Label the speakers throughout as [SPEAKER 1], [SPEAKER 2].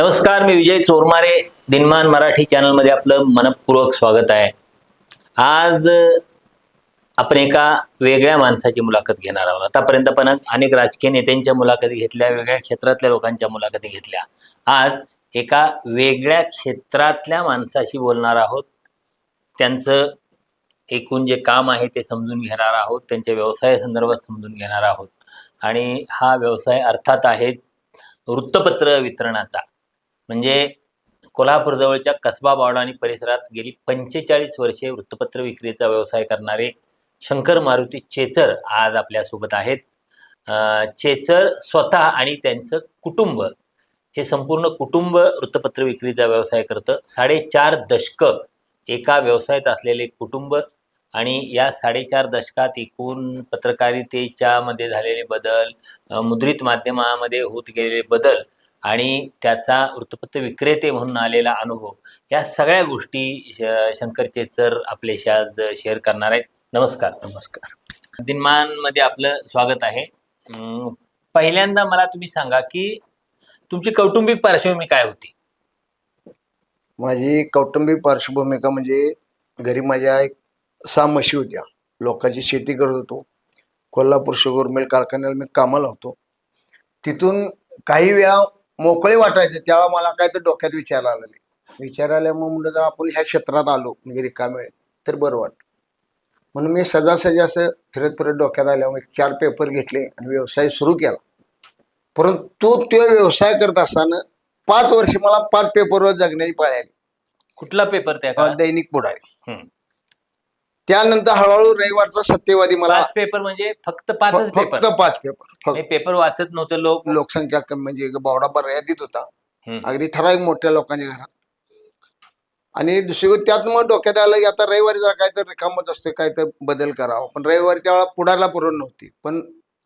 [SPEAKER 1] नमस्कार मी विजय चोरमारे दिनमान मराठी चॅनलमध्ये आपलं मनपूर्वक स्वागत आहे. आज आपण एका वेगळ्या माणसाची मुलाखत घेणार आहोत. आतापर्यंत आपण अनेक राजकीय नेत्यांच्या मुलाखती घेतल्या वेगळ्या क्षेत्रातल्या लोकांच्या मुलाखती घेतल्या. आज एका वेगळ्या क्षेत्रातल्या माणसाशी बोलणार आहोत. त्यांचं एकूण जे काम आहे ते समजून घेणार आहोत. त्यांच्या व्यवसायासंदर्भात समजून घेणार आहोत. आणि हा व्यवसाय अर्थात आहे वृत्तपत्र वितरणाचा. म्हणजे कोल्हापूरजवळच्या कसबा बावडा आणि परिसरात गेली पंचेचाळीस वर्षे वृत्तपत्र विक्रीचा व्यवसाय करणारे शंकर मारुती चेचर आज आपल्यासोबत आहेत. चेचर स्वतः आणि त्यांचं कुटुंब हे संपूर्ण कुटुंब वृत्तपत्र विक्रीचा व्यवसाय करतं. साडेचार दशकं एका व्यवसायात असलेले कुटुंब आणि या साडेचार दशकात एकूण पत्रकारितेच्यामध्ये झालेले बदल मुद्रित माध्यमामध्ये होत गेलेले बदल आणि त्याचा वृत्तपत्र विक्रेते म्हणून आलेला अनुभव या सगळ्या गोष्टी शंकर चेचर आपल्याशी आज शेअर करणार आहेत. नमस्कार. नमस्कार. दिनमानमध्ये आपलं स्वागत आहे. पहिल्यांदा मला तुम्ही सांगा की तुमची कौटुंबिक पार्श्वभूमी काय होती?
[SPEAKER 2] माझी कौटुंबिक पार्श्वभूमिका म्हणजे घरी माझ्या एक सहा म्हशी होत्या. लोकांची शेती करत होतो. कोल्हापूर शुगर मिल कारखान्याला मी कामाला होतो. तिथून काही वेळा मोकळे वाटायचे. त्यावेळा मला काय तर डोक्यात विचार आलेले विचार आल्यामुळे म्हणलं जर आपण ह्या क्षेत्रात आलो म्हणजे रिकामे तर बरं वाटतं म्हणून मी सजासजी असं फिरत फिरत डोक्यात आल्यामुळे चार पेपर घेतले आणि व्यवसाय सुरू केला. परंतु तो व्यवसाय करत असताना पाच वर्ष मला पाच पेपरवर जगण्याची पाळी आली.
[SPEAKER 1] कुठला पेपर त्या?
[SPEAKER 2] दैनिक पुढारी. त्यानंतर हळूहळू रविवारचा सत्यवादी मला
[SPEAKER 1] पाच पेपर म्हणजे फक्त पाचच
[SPEAKER 2] फ- फक्त
[SPEAKER 1] पेपर
[SPEAKER 2] पाच पेपर
[SPEAKER 1] पेपर वाचत नव्हते लोक.
[SPEAKER 2] लोकसंख्या कमी म्हणजे बावडा मर्यादित होता.
[SPEAKER 1] हम्म.
[SPEAKER 2] अगदी ठराविक मोठ्या लोकांच्या घरात. आणि दुसरी गोष्ट त्यात मग डोक्यात आलं की आता रविवारी जरा काय तर रिकामत असते काय तर बदल करावा. पण रविवारी त्यावेळेला पुढारला पुरवण नव्हती. पण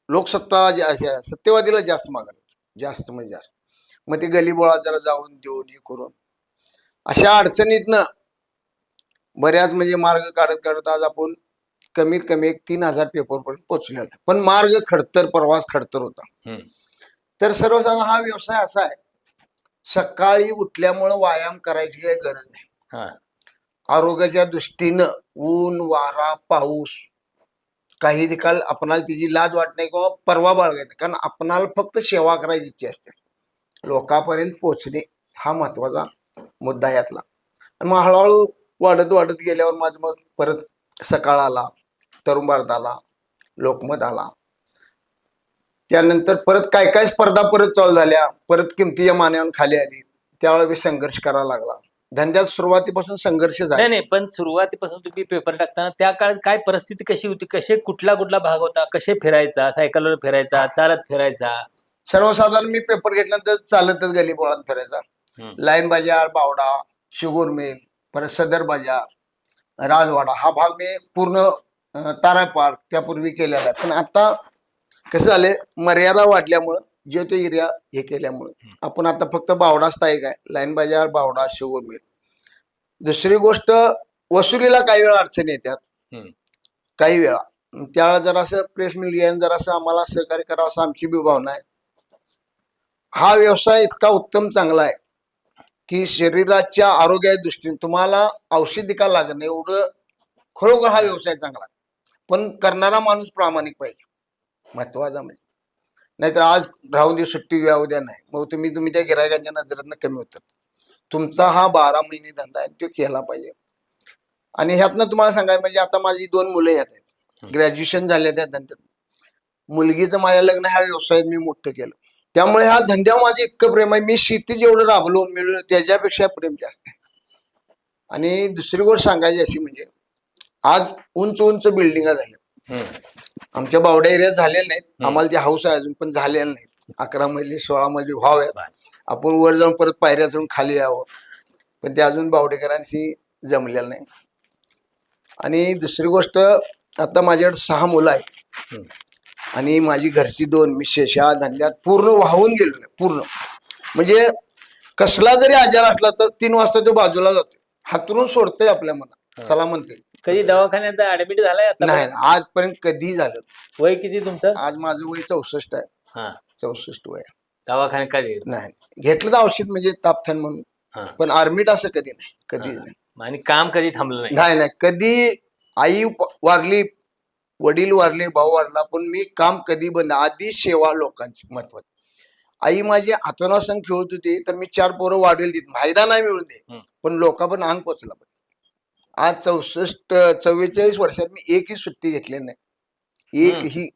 [SPEAKER 2] लोकसत्ता जी अशी आहे, सत्यवादीला जास्त मागत होती. जास्त म्हणजे जास्त. मग ते गलीबोळा जरा जाऊन देऊन हे करून. अशा अडचणीतनं बऱ्याच म्हणजे मार्ग काढत काढत आज आपण कमीत कमी एक तीन हजार पेपर पर्यंत पोहोचलेलो आहे. पण मार्ग खडतर प्रवास खडतर होता. तर सर्वसाधारण हा व्यवसाय असा आहे. सकाळी उठल्यामुळं व्यायाम करायची काही गरज नाही. आरोग्याच्या दृष्टीनं ऊन वारा पाऊस काही निकाल आपणाला तिची लाज वाटत नाही किंवा परवा बाळगायचं कारण आपणाला फक्त सेवा करायची इच्छा असते. लोकांपर्यंत पोचणे हा महत्त्वाचा मुद्दा यातला. मग हळूहळू वाढत वाढत गेल्यावर माझं मग परत सकाळ आला तरुण भारत आला लोकमत आला. त्यानंतर परत काय काय स्पर्धा परत चालू झाल्या परत किमतीच्या मान्यावर खाली आली. त्यावेळेला मी संघर्ष करावा लागला. धंद्यात सुरुवातीपासून संघर्ष झाला.
[SPEAKER 1] नाही नाही पण सुरुवातीपासून तुम्ही पेपर टाकताना त्या काळात काय परिस्थिती कशी होती? कसे कुठला कुठला भाग होता? कसे फिरायचा? सायकलवर फिरायचा? चालत फिरायचा?
[SPEAKER 2] सर्वसाधारण मी पेपर घेतल्यानंतर चालतच गली बोळात फिरायचा. लाईन बाजार बावडा शुगर मिल परत सदर बाजार राजवाडा हा भाग मी पूर्ण तारा पार्क त्यापूर्वी केलेला पण आता कसं झालंय मर्यादा वाढल्यामुळं जे तो एरिया हे केल्यामुळं आपण आता फक्त बावडा स्थायिक आहे. लाईन बाजार बावडा मिल दुसरी गोष्ट वसुलीला काही वेळा अडचणी येतात. काही वेळा. त्यावेळेला जरासं प्रेस मिडियाने जरासं आम्हाला सहकार्य करावं असं आमची बी भावना आहे. हा व्यवसाय इतका उत्तम चांगला आहे. की शरीराच्या आरोग्याच्या दृष्टीने तुम्हाला औषधी का लागत नाही एवढं खरोखर हा व्यवसाय चांगला. पण करणारा माणूस प्रामाणिक पाहिजे. महत्त्वाचा म्हणजे. नाहीतर आज राहू दे सुट्टी घ्या उद्या नाही. मग तुम्ही तुमच्या गिरायकांच्या नजरेतनं कमी होतात. तुमचा हा बारा महिने धंदा आहे तो केला पाहिजे. आणि ह्यातनं तुम्हाला सांगायचं म्हणजे आता माझी दोन मुलं ह्यात आहेत. ग्रॅज्युएशन झाले त्या धंद्यात मुलगीचं माझ्या लग्न ह्या व्यवसायात मी मोठं केलं. त्यामुळे हा धंद्यावर माझं इतकं प्रेम आहे. मी शेती जेवढं राबलो मिळवलं त्याच्यापेक्षा प्रेम जास्त आहे. आणि दुसरी गोष्ट सांगायची अशी म्हणजे आज उंच उंच बिल्डिंगा झाल्या. आमच्या बावड्या एरियात झालेल्या नाहीत. आम्हाला ते हाऊस आहे अजून पण झालेल्या नाहीत. अकरा मजली सोळा मजली व्हाव्यात.
[SPEAKER 1] बर.
[SPEAKER 2] आपण वर जाऊन परत पायऱ्या चढून खाली यावं. पण ते अजून बावडेकरांशी जमलेलं नाही. आणि दुसरी गोष्ट आता माझ्याकडे सहा मुलं आहेत. आणि माझी घरची दोन मिसेस या धंद्यात पूर्ण वाहून गेलेलो पूर्ण. म्हणजे कसला जरी आजार असला तर तीन वाजता तो बाजूला जातो हातरून सोडतोय आपल्या मनात. चला म्हणते
[SPEAKER 1] कधी दवाखान्यात ऍडमिट झालाय
[SPEAKER 2] नाही आजपर्यंत कधी झालं
[SPEAKER 1] वय किती तुमचं?
[SPEAKER 2] आज माझं वय चौसष्ट आहे. चौसष्ट वय आहे.
[SPEAKER 1] दवाखाने कधी?
[SPEAKER 2] नाही घेतलं तर औषध म्हणजे तापथान म्हणून. पण आर्मीट असं कधी नाही. कधी. नाही.
[SPEAKER 1] आणि काम कधी थांबलं नाही?
[SPEAKER 2] नाही कधी आई वारली वडील वारले भाऊ वारला पण मी काम कधी बंद आधी सेवा लोकांची महत्वाची. आई माझी हातोना संग खेळत होती तर मी चार पोरं वाढवेल देत. फायदा नाही मिळून दे. पण लोका पण अंग पोचला पाहिजे आज चौसष्ट चव्वेचाळीस वर्षात मी एकही सुट्टी घेतली नाही. एकही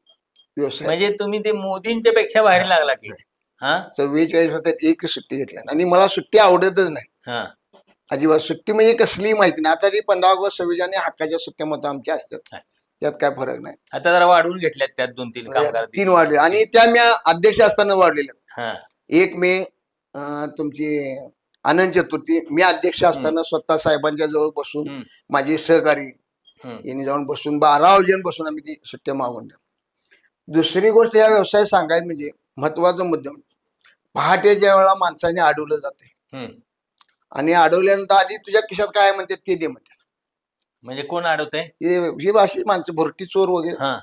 [SPEAKER 2] व्यवसाय.
[SPEAKER 1] म्हणजे तुम्ही ते मोदींच्या पेक्षा बाहेर लागला की. हा?
[SPEAKER 2] चव्वेचाळीस वर्षात एकही सुट्टी घेतली आणि मला सुट्टी आवडतच नाही.
[SPEAKER 1] हा.
[SPEAKER 2] अजिबात. सुट्टी म्हणजे कसलीही माहिती नाही. आता ती पंधरा ऑगस्ट सव्वीस आणि हक्काच्या सुट्ट्या मत आमच्या असतात.
[SPEAKER 1] हा.
[SPEAKER 2] त्यात काय फरक नाही.
[SPEAKER 1] आता जरा वाढवून घेतल्यात त्यात दोन तीन कामगार
[SPEAKER 2] तीन वाढले. आणि त्या मी अध्यक्ष असताना वाढलेल्या.
[SPEAKER 1] हा.
[SPEAKER 2] एक मे अं, तुमची अनंत चतुर्थी. मी अध्यक्ष असताना स्वतः साहेबांच्या जवळ बसून
[SPEAKER 1] हम्म.
[SPEAKER 2] माझे सहकारी
[SPEAKER 1] हम्म.
[SPEAKER 2] यांनी जाऊन बसून बारा वाजून बसून आम्ही ती सुट्ट्या मागून द्या दुसरी गोष्ट या व्यवसाय सांगायला म्हणजे महत्त्वाचा मुद्दा म्हणजे पहाटे ज्या वेळेला माणसाने अडवलं जाते.
[SPEAKER 1] हम्म.
[SPEAKER 2] आणि अडवल्यानंतर आधी तुझ्या खिशात काय म्हणतात ते दे म्हणतात.
[SPEAKER 1] म्हणजे कोण अडवतंय?
[SPEAKER 2] हे ही अशी माणसं भरटी चोर वगैरे.
[SPEAKER 1] हा.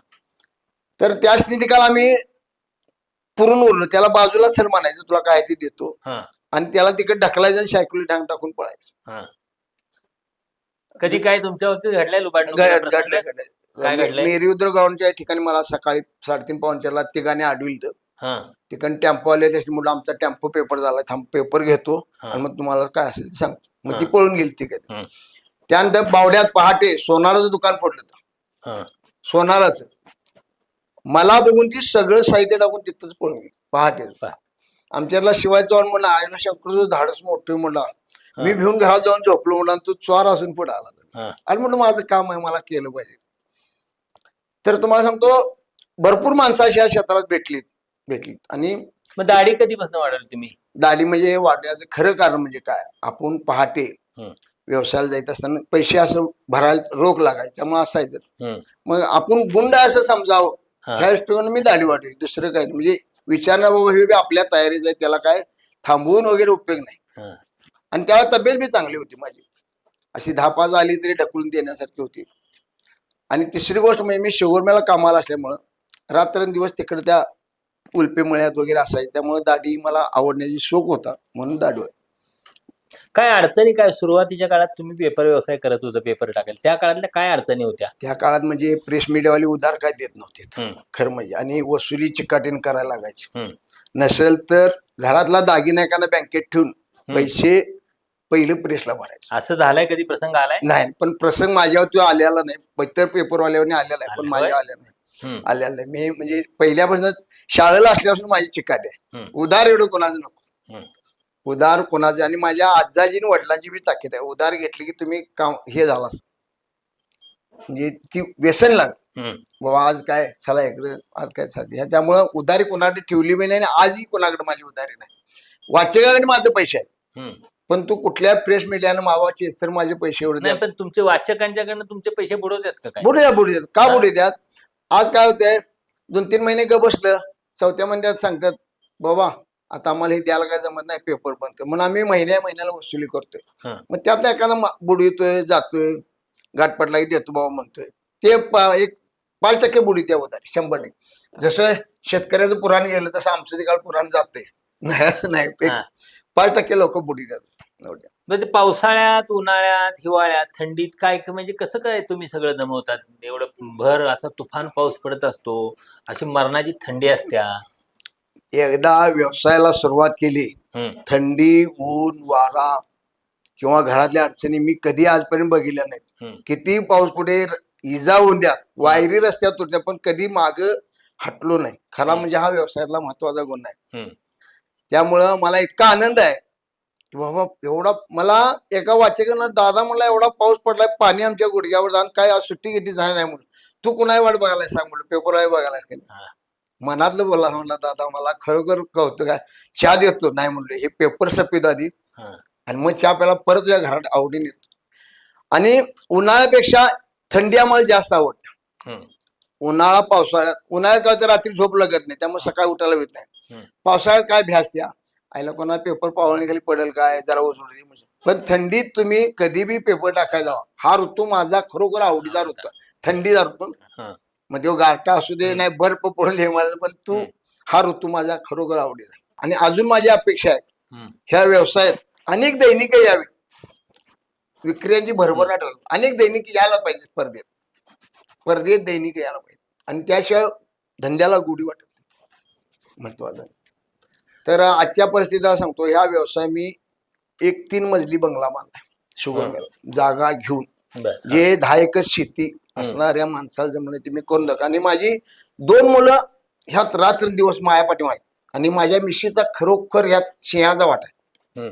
[SPEAKER 2] तर त्या स्थिती आम्ही पुरून उरलो. त्याला बाजूला सर म्हणायचं तुला काय ते देतो.
[SPEAKER 1] हा.
[SPEAKER 2] आणि त्याला तिकडे ढकलायचं आणि सायकली डांग टाकून पळायचं.
[SPEAKER 1] हा. कधी काय तुमच्या बाबतीत घडलंय लुबाडणूक
[SPEAKER 2] घडलं?
[SPEAKER 1] काय घडलंय?
[SPEAKER 2] मेरीउद्र ग्राउंडच्या ठिकाणी मला सकाळी साडेतीन पावनच्याला तिघांनी अडविल
[SPEAKER 1] हा.
[SPEAKER 2] ठिकाणी टेम्पो आले त्याच्यामुळे आमचा टेम्पो पेपर झाला थांब पेपर घेतो.
[SPEAKER 1] हा.
[SPEAKER 2] आणि मग तुम्हाला काय असेल ते सांगतो. मग ती
[SPEAKER 1] हा.
[SPEAKER 2] पळून गेली तिकडे.
[SPEAKER 1] हम्म.
[SPEAKER 2] त्यानंतर बावड्यात पहाटे सोनाराचं दुकान पडलं होतं. सोनाराचं. मला बघून ती सगळं साहित्य टाकून तिथंच गेली पहाटे.
[SPEAKER 1] पहा.
[SPEAKER 2] आमच्यातला शिवाय चव्हाण म्हणला आयला शंकरचं धाडस मोठं म्हणला. मी. भिवून घरात जाऊन झोपलो म्हणला तू चोर असून पुढे आला. आणि म्हणलं माझं काम आहे मला केलं पाहिजे. तर तुम्हाला सांगतो भरपूर माणसं अशी या क्षेत्रात भेटलीत भेटलीत आणि
[SPEAKER 1] मग दाढी कधीपासून वाढवली तुम्ही?
[SPEAKER 2] दाढी म्हणजे वाढण्याचं खरं कारण म्हणजे काय? आपण पहाटे. व्यवसायाला जायत असताना पैसे असं भरायला रोख लागायचं त्यामुळे असायचं. मग आपण गुंड असं समजावं. ह्या दृष्टिकोनाने मी दाढी वाढली दुसरं काही नाही. म्हणजे विचारणा बाबा हे आपल्या तयारीच आहे त्याला काय थांबवून वगैरे उपयोग नाही. आणि त्यावेळेला तब्येत बी चांगली होती माझी. अशी धापाच आली तरी ढकलून देण्यासारखी होती. आणि तिसरी गोष्ट म्हणजे मी शिवरमेला कामाला असल्यामुळं रात्रंदिवस तिकडे त्या उल्पे मळ्यात वगैरे असायचे. त्यामुळे दाढी मला आवडण्याची शोक होता म्हणून दाढीवर
[SPEAKER 1] काय अडचणी काय सुरुवातीच्या काळात तुम्ही पेपर व्यवसाय करत होता पेपर टाकायला? त्या काळातल्या काय अडचणी होत्या?
[SPEAKER 2] त्या काळात म्हणजे प्रेस मीडियावाले उधार काय देत नव्हते.
[SPEAKER 1] हम्म.
[SPEAKER 2] खरं म्हणजे. आणि वसुली चिकाटीन करायला लागायची.
[SPEAKER 1] हम्म.
[SPEAKER 2] नसेल तर घरातला दागिना एखादा बँकेत ठेवून पैसे पहिलं प्रेसला भरायचं.
[SPEAKER 1] असं झालंय कधी? प्रसंग आलाय?
[SPEAKER 2] नाही पण प्रसंग माझ्यावर तो आलेला नाही. इतर पेपरवाल्यावर आलेला आहे पण माझ्या? आल्या नाही.
[SPEAKER 1] हम्म.
[SPEAKER 2] आलेला नाही. मी म्हणजे पहिल्यापासूनच शाळेला असल्यापासून माझी चिकाट आहे.
[SPEAKER 1] हम्म.
[SPEAKER 2] उधार एवढं कोणाचं नको.
[SPEAKER 1] हम्म.
[SPEAKER 2] उधार कोणाचं आणि माझ्या आजाजी आणि वडिलांची बी ताकीद आहे. उधार घेतली की तुम्ही काम हे झाला म्हणजे ती व्यसन लाग. बाबा आज काय चला इकडे आज काय साधी त्यामुळं उधारी कोणाकडे ठेवली बी नाही आणि आजही कोणाकडे माझी उधारी नाही. वाचकाकडे माझे पैसे आहेत. पण तू कुठल्या प्रेस मीडियानं मावाचे तर माझे पैसे
[SPEAKER 1] नाही पण तुमचे वाचकांच्याकडनं तुमचे पैसे बुडवतात का काय?
[SPEAKER 2] बुडे द्या बुडे का? बुडे द्यात आज काय होतंय? दोन तीन महिने ग बसलं. चौथ्या महिन्यात सांगतात बाबा आता आम्हाला हे द्यायला काय जमत नाही पेपर बंद कर. म्हणून आम्ही महिन्या महिन्याला वसुली करतोय.
[SPEAKER 1] हा.
[SPEAKER 2] मग त्यातला एखादा मा- बुडवितोय जातोय गाठपटला की देतो बाबा म्हणतोय. ते पा- एक पाच टक्के बुडी त्या होतात शंभर टक्के. जसं शेतकऱ्याचं पुराण गेलं तसं आमचं ते काळ पुराण जातंय. नाही असं नाही.
[SPEAKER 1] हा.
[SPEAKER 2] पाच टक्के लोक बुडी देतात एवढ्या.
[SPEAKER 1] मग ते पावसाळ्यात उन्हाळ्यात हिवाळ्यात थंडीत काय म्हणजे कसं काय तुम्ही सगळं जमवतात एवढं भर असा तुफान पाऊस पडत असतो. अशी मरणाची थंडी असत्या.
[SPEAKER 2] एकदा व्यवसायाला सुरुवात केली. थंडी ऊन वारा किंवा घरातल्या अडचणी मी कधी आजपर्यंत बघितल्या नाहीत. किती पाऊस पुढे इजा होऊन द्या वायरी रस्त्यात तुटत्या पण कधी माग हटलो नाही खरा म्हणजे हा व्यवसायातला महत्त्वाचा गुण आहे. त्यामुळं मला इतका आनंद आहे की बाबा एवढा मला एका वाचकानं दादा मला एवढा पाऊस पडलाय पाणी आमच्या गुडघ्यावर जाऊन काय आज सुट्टी गिट्टी झाली नाही म्हणून तू कुणाही वाट बघायला सांग म्हणलं पेपर आहे बघायला. मनातलं बोला म्हणला दादा मला खरोखर कौतुक आहे. चहा देतो. नाही म्हणलं हे पेपर सपित आधी. आणि मग चहा प्यायला परत तुझ्या घरात आवडीने येतो. आणि उन्हाळ्यापेक्षा थंडी आम्हाला जास्त आवडते. उन्हाळा पावसाळ्यात उन्हाळ्यात काय तर रात्री झोप लागत नाही त्यामुळे सकाळी उठायला येत नाही. पावसाळ्यात काय भ्यास त्या आईला कोणा पेपर पावळणी खाली पडेल काय जरा ओझोड दे म्हणजे. पण थंडीत तुम्ही कधी बी पेपर टाकायला जावा. हा ऋतू माझा खरोखर आवडीचा ऋतू. थंडीचा ऋतू. मग तो गारठा असू दे नाही बर्फ पडून हे मला पण तू. हा ऋतू माझा खरोखर आवडीचा आहे. आणि अजून माझी अपेक्षा आहे. ह्या व्यवसायात अनेक दैनिक यावी. विक्रियांची भरभराट व्हावी अनेक दैनिक यायला पाहिजे स्पर्धेत स्पर्धेत दैनिक यायला पाहिजे आणि त्याशिवाय धंद्याला गोडी वाटत नाही. महत्वाचं तर आजच्या परिस्थितीला सांगतो ह्या व्यवसाय मी एक तीन मजली बंगला बांधलाय. शुगर जागा घेऊन. जे दहा एकर शेती असणाऱ्या माणसाला जमलं ते मी करून दाखव. आणि माझी दोन मुलं ह्यात रात्र दिवस मायापाठी आहेत. आणि माझ्या मिशीचा खरोखर ह्यात सिंहाचा वाटा आहे.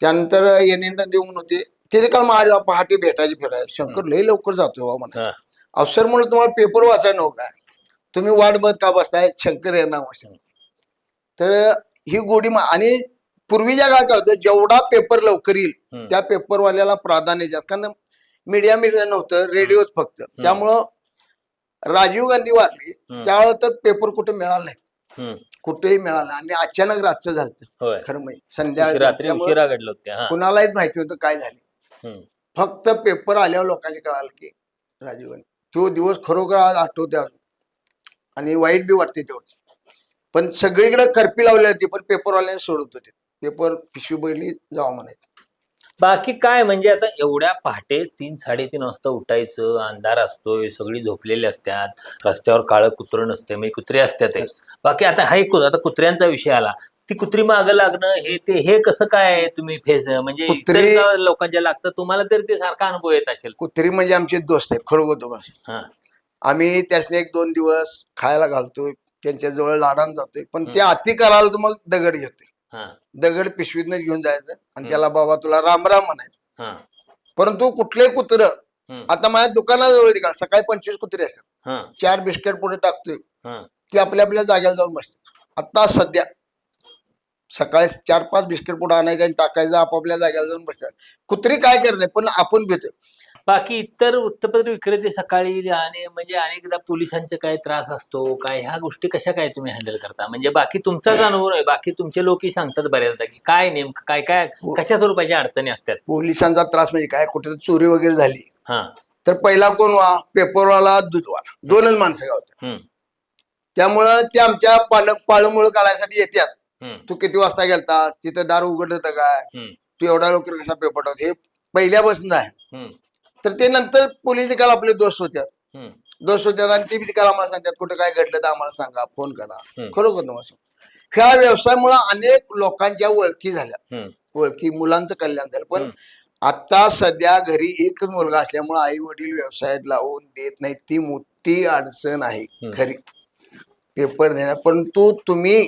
[SPEAKER 2] त्यानंतर येणेंदा देऊन होते. ते काळ माझ्या पहाटे भेटायचे फिरायचे शंकर लय लवकर जातो बाबा म्हणा
[SPEAKER 1] हा.
[SPEAKER 2] अवसर म्हणून तुम्हाला पेपर वाचायला काय? तुम्ही वाट बघत का बसताय? शंकर वर्षा तर ही गोडी आणि पूर्वीच्या काळात काय होतं जेवढा पेपर लवकर येईल. त्या पेपरवाल्याला प्राधान्य जास्त. कारण मीडिया मीडिया नव्हतं रेडिओच फक्त. त्यामुळं राजीव गांधी वारली
[SPEAKER 1] हम्म.
[SPEAKER 2] त्यावेळेस तर पेपर कुठे मिळाला नाही. कुठेही मिळाला आणि अचानक रातचं झालं खरं म्हणजे संध्याकाळी
[SPEAKER 1] रात्री हा.
[SPEAKER 2] कुणालाच माहिती होतं काय झाले. फक्त पेपर आल्यावर लोकांनी कळालं की राजीव गांधी. तो दिवस खरोखर आज आठवते आणि वाईट बी वाटते तेवढं पण सगळीकडे करपी लावली होती पण पेपरवाल्याने सोडत होते. पेपर पिशवी बैली जावा म्हणायचं.
[SPEAKER 1] बाकी काय म्हणजे आता एवढ्या पहाटे तीन साडेतीन वाजता उठायचं अंधार असतोय सगळी झोपलेली असतात रस्त्यावर काळं कुत्रं नसते म्हणजे कुत्रे असतात बाकी आता हा एक आता कुत्र्यांचा विषय आला. ती कुत्री मागं लागणं हे ते हे कसं काय तुम्ही फेस म्हणजे
[SPEAKER 2] कुत्री-
[SPEAKER 1] लोकांच्या लागतं तुम्हाला तरी ते सारखा अनुभव येत असेल.
[SPEAKER 2] कुत्री म्हणजे आमचे दोस्त आहेत खरोखर तुम्हाला
[SPEAKER 1] हा.
[SPEAKER 2] आम्ही त्यासने एक दोन दिवस खायला घालतोय त्यांच्या जवळ लाडान जातोय पण ते अति करायला तर मग दगड घेतोय. दगड पिशवीतनं घेऊन जायचं आणि त्याला बाबा तुला रामराम म्हणायचं.
[SPEAKER 1] हा.
[SPEAKER 2] परंतु कुठलंही कुत्र. आता माझ्या दुकानाजवळ का? सकाळी पंचवीस कुत्रे असतात.
[SPEAKER 1] हा.
[SPEAKER 2] चार बिस्किट पुढे टाकतोय.
[SPEAKER 1] हा.
[SPEAKER 2] ते आपल्या आपल्या जागेला जाऊन बसतात. आता सध्या सकाळी चार पाच बिस्किट पुढे आणायचं आणि टाकायचं आपापल्या जागेला जाऊन बसतात. कुत्री काय करते? पण आपण घेतोय
[SPEAKER 1] बाकी इतर वृत्तपत्र विक्रेते सकाळी आणि म्हणजे अनेकदा पोलिसांचे काय त्रास असतो काय ह्या गोष्टी कशा काय तुम्ही हँडल करता? म्हणजे बाकी तुमचाच अनुभव आहे बाकी तुमचे लोकही सांगतात बऱ्याचदा की काय नेमकं काय काय
[SPEAKER 2] हो.
[SPEAKER 1] कशा स्वरूपाच्या अडचणी असतात?
[SPEAKER 2] पोलिसांचा त्रास म्हणजे काय? कुठे चोरी वगैरे झाली
[SPEAKER 1] हा.
[SPEAKER 2] तर पहिला कोण वा पेपरवाला दूधवाला दोनच माणसं गावतात. त्यामुळं ते आमच्या पालक पाळमुळ काढायसाठी येतात. तू किती वाजता गेलतास? तिथं दार उघडत काय? तू एवढा लवकर कसा पेपर हे पहिल्यापासून आहे. तर ते नंतर पोलीस काल आपले दोस्त होत्या
[SPEAKER 1] हम्म.
[SPEAKER 2] दोस्त होत्या आणि ते बी काल आम्हाला सांगतात कुठे काय घडलं तर आम्हाला सांगा फोन करा. खरोखर नमस्कार ह्या व्यवसायामुळे अनेक लोकांच्या ओळखी झाल्या. ओळखी मुलांचं कल्याण झालं. पण आता सध्या घरी एकच मुलगा असल्यामुळे आई वडील व्यवसायात लावून देत नाही ती मोठी अडचण आहे. खरी. पेपर देण्या परंतु तुम्ही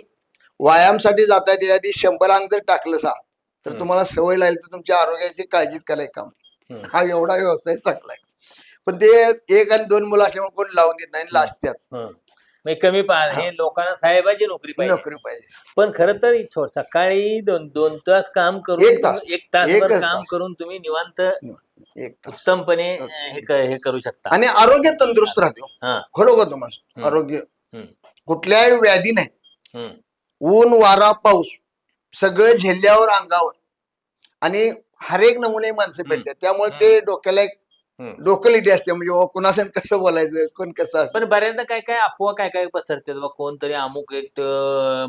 [SPEAKER 2] व्यायामसाठी जाताय त्या आधी शंभर अंक जर टाकलं सा तर तुम्हाला सवय लागली तर तुमच्या आरोग्याची काळजीच करायचं काम. हा एवढा व्यवसाय चांगला आहे. पण ते एक आणि दोन मुलं असल्यामुळे कोण लावून देत नाही
[SPEAKER 1] हम्म. म्हणजे कमी पा हे. लोकांना साहेबाची नोकरी पाहिजे.
[SPEAKER 2] नोकरी पाहिजे.
[SPEAKER 1] पण खरं तर छो- सकाळी दोन दोन तास काम करून
[SPEAKER 2] एक तास.
[SPEAKER 1] एक तासभर
[SPEAKER 2] एकच
[SPEAKER 1] काम
[SPEAKER 2] तास.
[SPEAKER 1] करून तुम्ही निवांत
[SPEAKER 2] एक तास.
[SPEAKER 1] उत्तमपणे अं, हे क- हे करू शकता.
[SPEAKER 2] आणि आरोग्य तंदुरुस्त राहते. हा. खरोखर तुम्हाला आरोग्य.
[SPEAKER 1] हम्म.
[SPEAKER 2] कुठल्याही व्याधी नाही.
[SPEAKER 1] हम्म.
[SPEAKER 2] ऊन वारा पाऊस सगळं झेलल्यावर अंगावर. आणि हरेक नमुने माणसं भेटतात. त्यामुळे ते डोक्याला एक. डोकलिटी असते. म्हणजे बाबा कुणासन कसं बोलायचं कोण कसं असतं.
[SPEAKER 1] पण बऱ्याचदा काय काय अफवा काय काय पसरते बा कोणतरी अमुक एक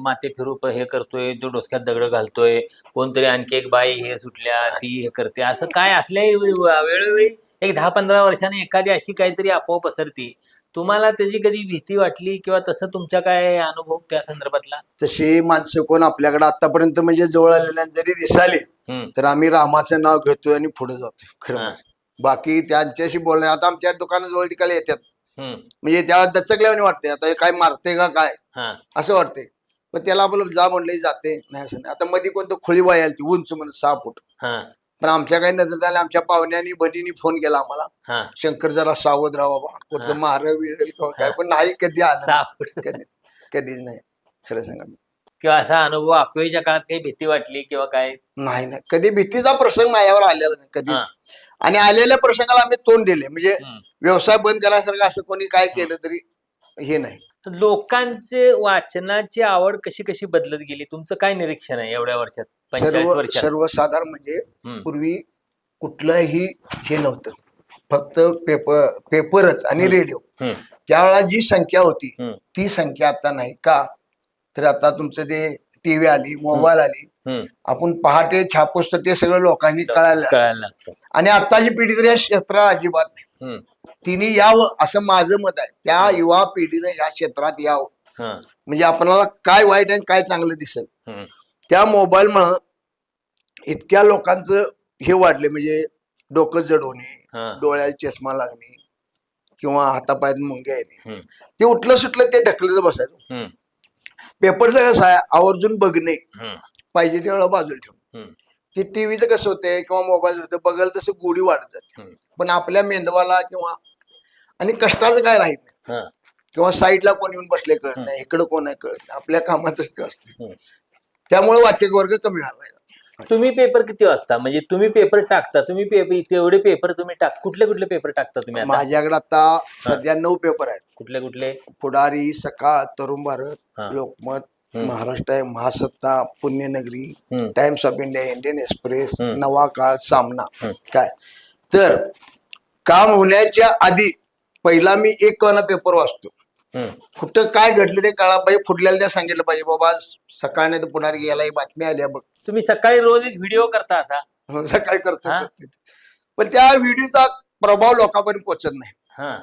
[SPEAKER 1] माते फिरू हे करतोय तो डोसक्यात दगड घालतोय. कोणतरी आणखी एक बाई हे सुटल्या ती हे करते. असं काय असल्याही वे- वेळोवेळी एक दहा पंधरा वर्षाने एखादी अशी काहीतरी अफवा पसरती. तुम्हाला त्याची कधी भीती वाटली किंवा तसं तुमच्या काय अनुभव त्या संदर्भातला?
[SPEAKER 2] तशी माणसं कोण आपल्याकडे आतापर्यंत म्हणजे जवळ आलेल्या जरी दिसाले तर आम्ही रामाचं नाव घेतोय आणि पुढे जातोय खरं. म्हणजे. बाकी त्यांच्याशी बोलणे आता आमच्या दुकानाजवळ तिकडे येतात. म्हणजे त्या दचकल्याने वाटते आता हे काय मारते का काय?
[SPEAKER 1] हा.
[SPEAKER 2] असं वाटते पण त्याला आपलं जा म्हणलं जाते. नाही असं नाही. आता मध्ये कोणतं खोळी बाई आली ती उंच म्हणून सहा फूट. पण आमच्या काही नजर आल्या आमच्या पाहुण्यांनी बहिणीनी फोन केला आम्हाला. शंकर जरा सावध राहा बाबा. कुठं मार काय? पण नाही कधी आलं. कधी कधीच नाही. खरं सांगा
[SPEAKER 1] किंवा असा अनुभव अफवेच्या काळात काही भीती वाटली किंवा काय?
[SPEAKER 2] नाही नाही. कधी भीतीचा प्रसंग माझ्यावर आलेला नाही कधी.
[SPEAKER 1] हा.
[SPEAKER 2] आणि आलेल्या प्रसंगाला आम्ही तोंड दिले. म्हणजे
[SPEAKER 1] हम्म.
[SPEAKER 2] व्यवसाय बंद करायसारखं असं कोणी काय केलं तरी हे नाही.
[SPEAKER 1] तर लोकांचे वाचनाची आवड कशी कशी बदलत गेली? तुमचं काय निरीक्षण आहे एवढ्या वर्षात?
[SPEAKER 2] सर्व
[SPEAKER 1] वर्षात?
[SPEAKER 2] सर्वसाधारण म्हणजे
[SPEAKER 1] हम्म.
[SPEAKER 2] पूर्वी कुठलंही हे नव्हतं. फक्त पेपर पेपरच आणि रेडिओ.
[SPEAKER 1] हम्म.
[SPEAKER 2] त्यावेळेला जी संख्या होती
[SPEAKER 1] हम्म.
[SPEAKER 2] ती संख्या आता नाही का? तर आता तुमचं ते टीव्ही आली मोबाईल आली
[SPEAKER 1] हम्म.
[SPEAKER 2] आपण पहाटे छापूस तर ते सगळं लोकांनी कळायला
[SPEAKER 1] कळायला लागतं
[SPEAKER 2] आणि आताची पिढी तर या क्षेत्रात अजिबात नाही
[SPEAKER 1] हम्म.
[SPEAKER 2] तिने यावं असं माझं मत आहे त्या युवा पिढीने या क्षेत्रात यावं
[SPEAKER 1] हा.
[SPEAKER 2] म्हणजे आपल्याला काय वाईट आणि काय चांगलं दिसेल
[SPEAKER 1] हम्म.
[SPEAKER 2] त्या मोबाईलमुळं इतक्या लोकांचं हे वाढले म्हणजे डोकं जड होणे
[SPEAKER 1] हा.
[SPEAKER 2] डोळ्याला चष्मा लागणे किंवा हातापायात मुंग्या येणे
[SPEAKER 1] हम्म.
[SPEAKER 2] ते उठलं सुटलं ते ढकलत बसायचं
[SPEAKER 1] हम्म.
[SPEAKER 2] पेपरचं कसं आहे आवर्जून बघणे. पाहिजे तेवढं बाजूला ठेवून
[SPEAKER 1] हम्म.
[SPEAKER 2] ते टीव्हीचं कसं होतंय किंवा मोबाईल होतं बघल तसं गोडी वाढत जाते. पण आपल्या मेंदवाला किंवा आणि कष्टाचं काय राहीत नाही. किंवा साईडला कोण येऊन बसले कळत नाही इकडं कोण आहे कळत नाही आपल्या कामातच ते असते. त्यामुळे वाचक वर्ग कमी व्हायला
[SPEAKER 1] तुम्ही पेपर किती वाजता म्हणजे तुम्ही पेपर टाकता तुम्ही पेपर तेवढे पेपर तुम्ही टाक कुठले कुठले पेपर टाकता तुम्ही आता
[SPEAKER 2] माझ्याकडे आता सध्या नऊ पेपर आहेत
[SPEAKER 1] कुठले कुठले
[SPEAKER 2] पुढारी सकाळ तरुण भारत
[SPEAKER 1] हा.
[SPEAKER 2] लोकमत
[SPEAKER 1] हम्म.
[SPEAKER 2] महाराष्ट्र आहे महासत्ता पुण्यनगरी
[SPEAKER 1] हम्म.
[SPEAKER 2] Times of India Indian Express
[SPEAKER 1] हम्म.
[SPEAKER 2] नवा काळ सामना
[SPEAKER 1] हम्म.
[SPEAKER 2] काय तर काम होण्याच्या आधी पहिला मी एक कना पेपर वाचतो
[SPEAKER 1] हम्म.
[SPEAKER 2] कुठं काय घडलं ते कळा पाहिजे फुटल्याला त्या सांगितलं पाहिजे बाबा आज सकाळ नाही तर पुढारी गेला ही बातमी आल्या बघ
[SPEAKER 1] तुम्ही सकाळी रोज एक व्हिडिओ करता असा
[SPEAKER 2] हो, सकाळी करतो
[SPEAKER 1] हा?
[SPEAKER 2] करतो. पण त्या व्हिडिओचा प्रभाव लोकांपर्यंत पोहोचत नाही
[SPEAKER 1] हा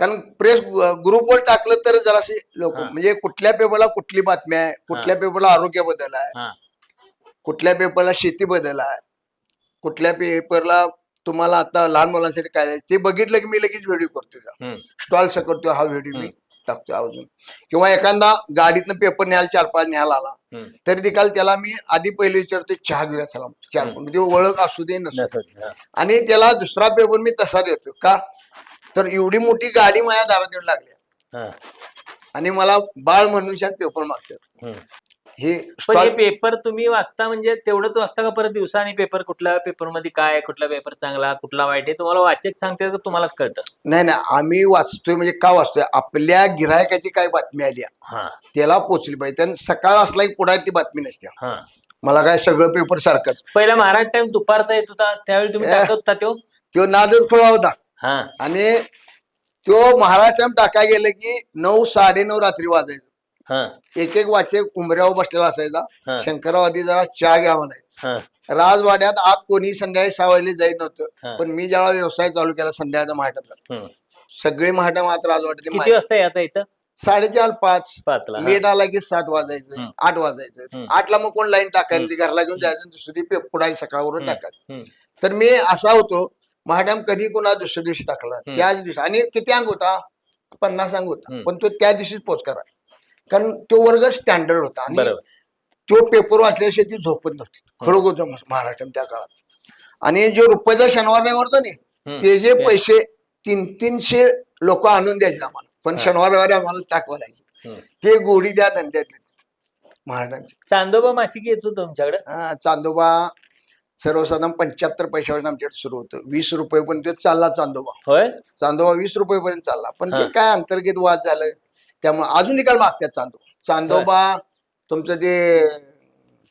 [SPEAKER 2] कारण प्रेस ग्रुपवर टाकलं तर जरासे लोक
[SPEAKER 1] हा.
[SPEAKER 2] म्हणजे कुठल्या पेपरला कुठली बातमी आहे कुठल्या पेपरला आरोग्याबद्दल आहे
[SPEAKER 1] हा
[SPEAKER 2] कुठल्या पेपरला शेतीबद्दल आहे कुठल्या पेपरला तुम्हाला आता लहान मुलांसाठी काय आहे ते बघितलं की मी लगेच व्हिडिओ करतो
[SPEAKER 1] हम्म.
[SPEAKER 2] स्टॉल करतो हा व्हिडिओ मी टाकतो अजून किंवा एखादा गाडीतनं पेपर न्यायला चार पाच न्यायला आला. तरी देखील त्याला मी आधी पहिले विचारतो चहा घेऊया चला चार. म्हणजे ओळख असू दे नसू. आणि त्याला दुसरा पेपर मी तसा देतो का तर एवढी मोठी गाडी माझ्या दारात येऊन लागली. आणि मला बाळ म्हणून पेपर मागतात. हे
[SPEAKER 1] पण हे पेपर तुम्ही वाचता म्हणजे तेवढंच वाचता का परत दिवसानी पेपर कुठल्या पेपरमध्ये काय कुठला पेपर चांगला? कुठला वाईट? आहे तुम्हाला वाचक सांगते तर तुम्हालाच कळतं.
[SPEAKER 2] नाही नाही. आम्ही वाचतोय म्हणजे का वाचतोय? आपल्या गिरायकाची काय बातमी आली? आहे,
[SPEAKER 1] हा.
[SPEAKER 2] त्याला पोचली पाहिजे. त्यानं सकाळ असला की पुढे ती बातमी नसते.
[SPEAKER 1] हा.
[SPEAKER 2] मला काय सगळं पेपर सारखंच.
[SPEAKER 1] पहिला महाराज टाइम दुपारचा येत होता. त्यावेळी तुम्ही. टाकत होता तो?
[SPEAKER 2] तो नादच खुळा होता.
[SPEAKER 1] हा.
[SPEAKER 2] आणि तो महाराष्ट्रात टाकाय गेलं की नऊ साडे नऊ रात्री वाजायचं. एक एक वाचक उंबऱ्यावर बसलेला. असायचा शंकरराव आधी जरा चहा घ्यावा नाही
[SPEAKER 1] हा
[SPEAKER 2] राजवाड्यात आत कोणी संध्याकाळी सहा वाजले जाईत. नव्हतं पण मी ज्यावेळेला व्यवसाय चालू केला संध्याकाळचा महाटातला. सगळे महाटा मात्र राजवाड्यात
[SPEAKER 1] किती वाजता येता इथं
[SPEAKER 2] साडेचार पाच. लेट आला की सात वाजायचं. आठ वाजायचं. आठला मग कोण लाईन टाकायला घरला घेऊन जायचं दुसरी पे- पुढारी सकाळवरून. टाकायचं. तर मी असा होतो महाडॅम कधी कोणा दुसऱ्या दिवशी टाकला. त्याच दिवशी आणि किती अंक होता पन्नास अंक होता. पण तो त्या दिवशीच पोच करा कारण तो वर्ग स्टँडर्ड होता आणि
[SPEAKER 1] बरोबर.
[SPEAKER 2] तो पेपर वाचल्याशिवाय ती झोपत नव्हती. खरोखर महाराष्ट्रात त्या काळात. आणि जो रुपयाचा शनिवार नाही होता
[SPEAKER 1] हम्म.
[SPEAKER 2] ते जे पैसे तीन तीनशे लोक आणून द्यायचे आम्हाला. पण. शनिवार रविवारी आम्हाला टाकवा लागेल. ते गोडी त्या धंद्यातले महाराष्ट्राचे.
[SPEAKER 1] चांदोबा मासिक येतो तुमच्याकडे?
[SPEAKER 2] हा, चांदोबा सर्वसाधारण पंच्याहत्तर पैशावर आमच्याकडे सुरू होतं. वीस रुपये पण ते चालला चांदोबा.
[SPEAKER 1] होय?
[SPEAKER 2] चांदोबा वीस रुपयेपर्यंत चालला. पण ते
[SPEAKER 1] हा.
[SPEAKER 2] काय अंतर्गत वाद झालं? त्यामुळे अजून निकाल मागतात चांदोबा चांदोबा तुमचं ते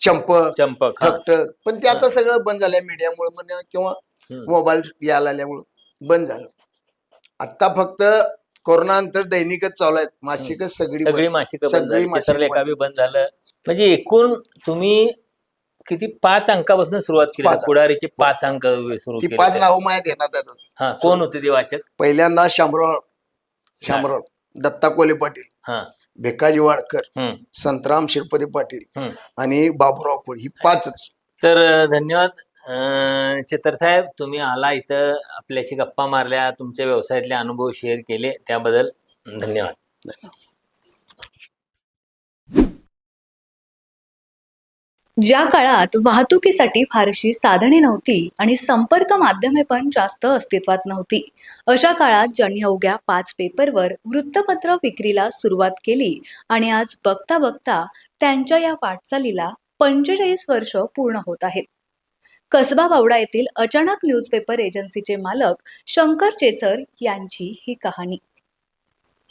[SPEAKER 2] चंपक
[SPEAKER 1] चंपक हा.
[SPEAKER 2] ठकटक पण ते आता सगळं बंद झालंय मीडियामुळे म्हणा किंवा
[SPEAKER 1] हम्म.
[SPEAKER 2] मोबाईल यायला आल्यामुळं बंद झालं. आता फक्त कोरोना नंतर दैनिकच चालू आहेत. मासिकच सगळी
[SPEAKER 1] सगळी
[SPEAKER 2] बंद.
[SPEAKER 1] मासिक बंद
[SPEAKER 2] सगळी
[SPEAKER 1] झाली.
[SPEAKER 2] मासिकं
[SPEAKER 1] चित्रलेखा
[SPEAKER 2] बंद.
[SPEAKER 1] बी बंद झालं. म्हणजे एकूण तुम्ही किती पाच अंकापासून सुरुवात केली?
[SPEAKER 2] पाच.
[SPEAKER 1] पुढारीचे पाच. अंक सुरू
[SPEAKER 2] ती पाच. नावं माझ्या
[SPEAKER 1] हा कोण होते ते वाचक?
[SPEAKER 2] पहिल्यांदा शामराव शामराव. दत्ता कोले पाटील
[SPEAKER 1] हा.
[SPEAKER 2] भिकाजी वाडकर
[SPEAKER 1] हम्म.
[SPEAKER 2] संतराम शिरपती पाटील
[SPEAKER 1] हम्म.
[SPEAKER 2] आणि बाबुराव कोळी ही पाचच.
[SPEAKER 1] तर अं, धन्यवाद. अं, चित्रसाहेब तुम्ही आला इथं आपल्याशी गप्पा मारल्या तुमच्या व्यवसायातले अनुभव शेअर केले त्याबद्दल धन्यवाद.
[SPEAKER 3] ज्या काळात वाहतुकीसाठी फारशी साधने नव्हती आणि संपर्क माध्यमे पण जास्त अस्तित्वात नव्हती अशा काळात ज्यांनी अवघ्या पाच पेपरवर वृत्तपत्र विक्रीला सुरुवात केली आणि आज बघता बघता त्यांच्या या वाटचालीला पंचेचाळीस वर्ष पूर्ण होत आहेत. कसबा बावडा येथील अचानक न्यूजपेपर एजन्सीचे मालक शंकर चेचर यांची ही कहाणी.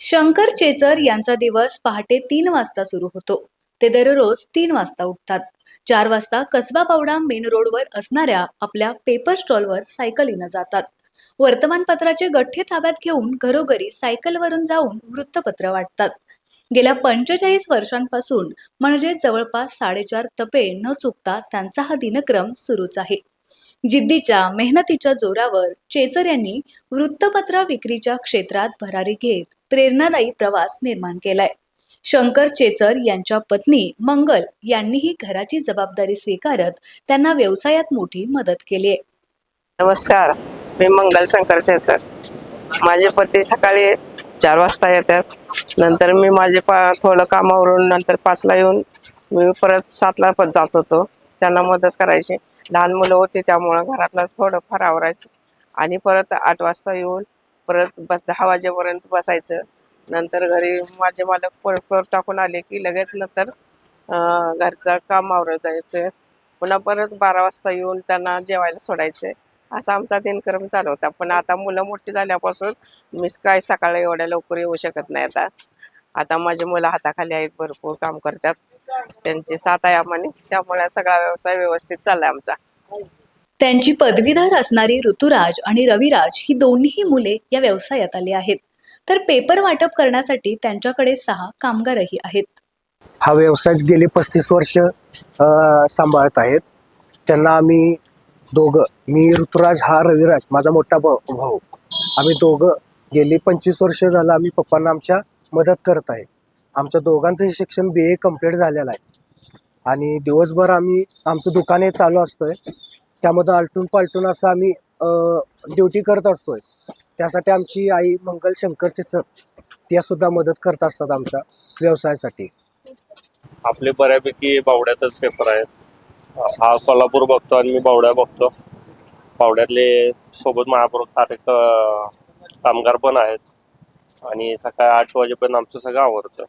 [SPEAKER 3] शंकर चेचर यांचा दिवस पहाटे तीन वाजता सुरू होतो. ते दररोज तीन वाजता उठतात. चार वाजता कसबा पावडा मेन रोडवर असणाऱ्या आपल्या पेपर स्टॉलवर सायकलीनं जातात. वर्तमानपत्राचे गठ्ठे ताब्यात घेऊन घरोघरी सायकलवरून जाऊन वृत्तपत्र वाटतात. गेल्या पंचेचाळीस वर्षांपासून म्हणजे जवळपास साडेचार तपे न चुकता त्यांचा हा दिनक्रम सुरूच आहे. जिद्दीच्या मेहनतीच्या जोरावर चेचर यांनी वृत्तपत्र विक्रीच्या क्षेत्रात भरारी घेत प्रेरणादायी प्रवास निर्माण केलाय. शंकर चेचर यांच्या पत्नी मंगल यांनीही घराची जबाबदारी स्वीकारत त्यांना व्यवसायात मोठी मदत केली. आहे
[SPEAKER 4] नमस्कार मी मंगल शंकर चेचर. माझे पती सकाळी चार वाजता येतात. नंतर मी माझे पा थोडं कामावरून नंतर पाचला येऊन मी परत सातला पण जात होतो. त्यांना मदत करायची. लहान मुलं होती त्यामुळं घरातलं थोडं फार आवरायचं. आणि परत आठ वाजता येऊन परत बस दहा वाजेपर्यंत बसायचं. नंतर घरी माझे मालक पर टाकून आले की लगेच नंतर अं, घरचं काम आवरत जायचं. पुन्हा परत बारा वाजता येऊन त्यांना जेवायला सोडायचे. असा आमचा दिनक्रम चालू होता. पण आता मुलं मोठी झाल्यापासून मी काय सकाळी एवढ्या लवकर येऊ शकत नाही आता. आता माझी मुलं हाताखाली आहेत भरपूर काम करतात. त्यांची साथ आहे आम्हाला त्यामुळे सगळा व्यवसाय व्यवस्थित चाललाय आमचा.
[SPEAKER 3] त्यांची पदवीधर असणारी ऋतुराज आणि रविराज ही दोन्ही मुले या व्यवसायात आली आहेत. तर पेपर वाटप करण्यासाठी त्यांच्याकडे सहा कामगारही आहेत.
[SPEAKER 5] हा व्यवसाय गेले पस्तीस वर्ष अ, सांभाळत आहेत. त्यांना आम्ही दोघं मी ऋतुराज हा रविराज माझा मोठा भाऊ भाऊ. आम्ही दोघं गेली पंचवीस वर्ष झालं आम्ही पप्पांना आमच्या मदत करत आहे. आमच्या दोघांचंही शिक्षण बी ए कंप्लीट झालेलं आहे. आणि दिवसभर आम्ही आमचं दुकान हे चालू असतोय. त्यामध्ये आलटून पालटून असं आम्ही ड्युटी करत असतोय. त्यासाठी आमची आई मंगल शंकरचे सर त्या सुद्धा मदत करत असतात आमच्या व्यवसायासाठी.
[SPEAKER 6] आपले बऱ्यापैकी बावड्यातच पेपर आहेत. हा कोल्हापूर बघतो आणि मी बावड्या बघतो. बावड्यातले सोबत महाबरोबर कार्यक कामगार पण आहेत. आणि सकाळी आठ वाजेपर्यंत आमचं सगळं आवडतं